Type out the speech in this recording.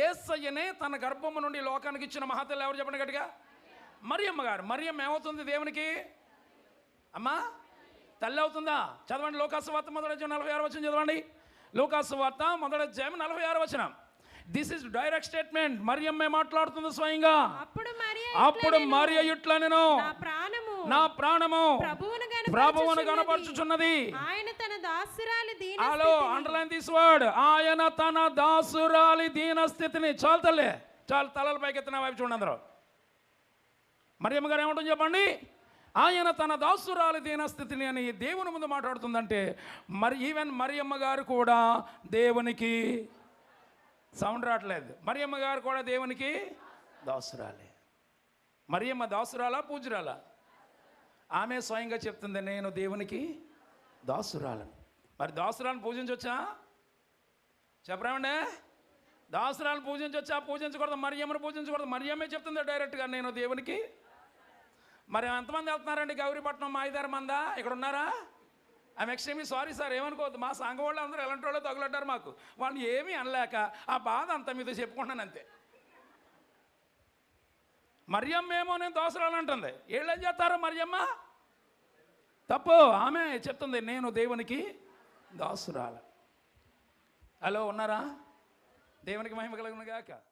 ఏసయ్యనే తన గర్భము నుండి లోకానికి ఇచ్చిన మహాతల్లి ఎవరు చెప్పండి గట్టిగా? మరియమ్మ గారు. మరియమ్మ ఏమవుతుంది దేవునికి? అమ్మా తల్లి అవుతుందా? చదవండి లోకాసు వార్త మొదటి అధ్యాయం నలభై ఆరు వచ్చిన చదవండి. లోకాసు వార్త మొదటి అధ్యాయం నలభై ఆరు వచ్చిన దిస్ ఇస్ డైరెక్ట్ స్టేట్మెంట్ మరియమ్మే మాట్లాడుతుంది స్వయంగా. అప్పుడు మరి ఇట్లా నేను నా ప్రాణము. నా ప్రాణము. ప్రభువును. కనపరుచుచున్నది ఆయన తన దాసురాలి దీన హలో అండర్లైన్ దిస్ వర్డ్ ఆయన తన దాసురాలి దీన స్థితిని. చాలు తల్లి చాలు తలల పైకి ఎత్తిన వైపు చూడండి అందరూ. మరియమ్మ గారు ఏమంటుంది చెప్పండి? ఆయన తన దాసురాలి దీన స్థితిని అని దేవుని ముందు మాట్లాడుతుందంటే మరి ఈవెన్ మరియమ్మ గారు కూడా దేవునికి సౌండ్ రావట్లేదు. మరియమ్మ గారు కూడా దేవునికి దాసురాలే. మరియమ్మ దాసురాలా పూజరాలా ఆమె స్వయంగా చెప్తుంది నేను దేవునికి దాసురాలను. మరి దాసురాలను పూజించవచ్చా చెప్పరామండి? దాసురాలను పూజించవచ్చా పూజించకూడదు. మరియమ్మను పూజించకూడదు. మరియమ్మే చెప్తుంది డైరెక్ట్గా నేను దేవునికి మరి ఎంతమంది వెళ్తున్నారండి? గౌరీపట్నం మాయిదారు మందా ఇక్కడ ఉన్నారా ఐమ్ ఎక్స్ట్రీమ్లీ సారీ సార్ ఏమనుకోవద్దు. మా సంఘం వాళ్ళు అందరూ ఎలాంటి వాళ్ళు తగులడ్డారు మాకు. వాళ్ళు ఏమీ అనలేక ఆ బాధ అంత మీతో చెప్పుకుంటాను అంతే. మరియమ్మ ఏమో నేను దోసరాలు అంటుంది వీళ్ళు ఏం చేస్తారు మరియమ్మ? తప్పు ఆమె చెప్తుంది నేను దేవునికి దాసురాల. హలో ఉన్నారా? దేవునికి మహిమ కలుగునుగాక.